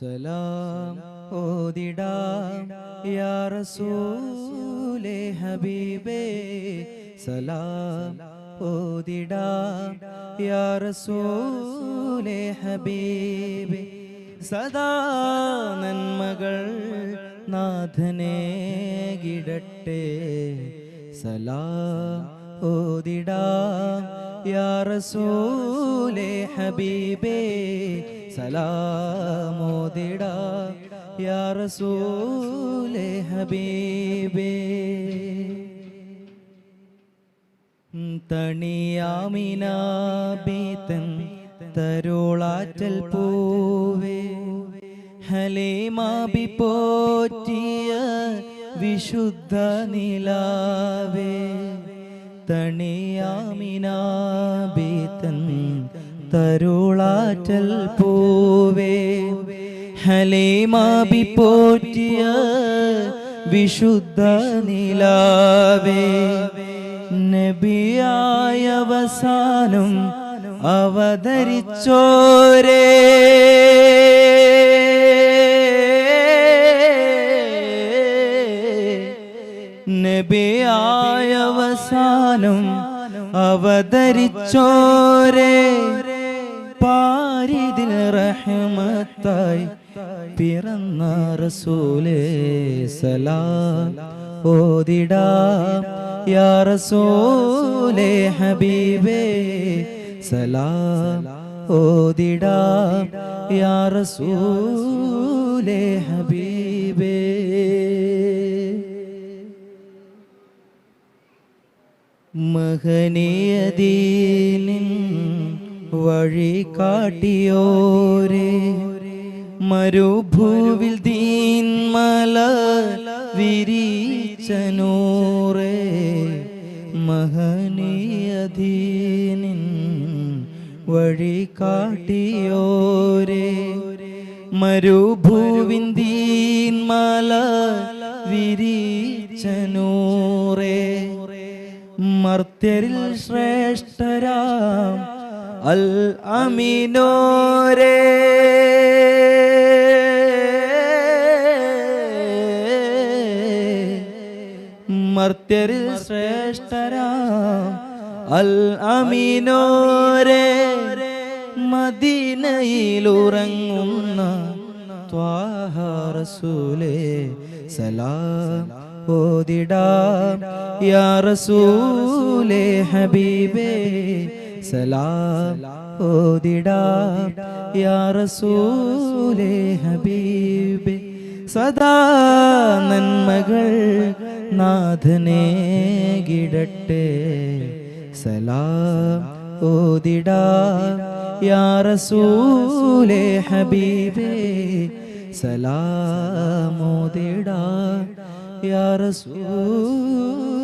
സലാം ഓതിടാം. യാ റസൂലേ ഹബീബേ. സലാം ഓതിടാം. യാ റസൂലേ ഹബീബേ. സദാ നന്മകൾ നാഥനെ ഗിടട്ടെ. സലാം ഓതിടാം. യാ റസൂലേ ഹബീബേ. സലാമോദിടാം യാ റസൂലേ ഹബീബേ. തണിയാമിനാബീതൻ തരുളാറ്റൽ പൂവേ. ഹലേമാബി പോറ്റിയ വിശുദ്ധ നിലാവേ. തണിയാമിനാബീതൻ തരുളാറ്റൽ പൂവേ. ഹലേമാബി പോറ്റിയ വിശുദ്ധ നിലാവേ. നബിയായവസാനം അവതരിച്ചോരേ. നബിയായവസാനം അവതരിച്ചോരേ. പാരിതിൽ റഹ്മത്തായി പിറന്ന റസൂലേ സലാം ഓതിടാ. യാ റസൂലേ ഹബീബേ സലാം ഓതിടാ. യാ റസൂലേ ഹബീബേ. മഹനീയദീനിൻ വഴി കാട്ടിയോരേ മരുഭൂവിൽ ദീൻമല വിരിച്ചനൂറേ മഹനീയധീനിൻ വഴി കാട്ടിയോരേ മരുഭൂവിൻ ദീൻമല വിരിച്ചനൂറേ മർത്യരിൽ ശ്രേഷ്ഠരാം അൽ അമീനോരേ മർത്യരിൽ ശ്രേഷ്ഠരാം അൽ അമീനോരേ മദീനയിലുറങ്ങുന്ന ത്വാഹ റസൂലേ സലാം ഓതിടാം. യാ റസൂലേ ഹബീബേ സലാം ഓതിടാം. യാ റസൂലേ ഹബീബേ സദാ നന്മകൾ നാഥനെ ഗിടട്ടെ. സലാം ഓതിടാം. യാ റസൂലേ ഹബീബേ സലാമോദിടാം യാ റസൂലേ ഹബീബ്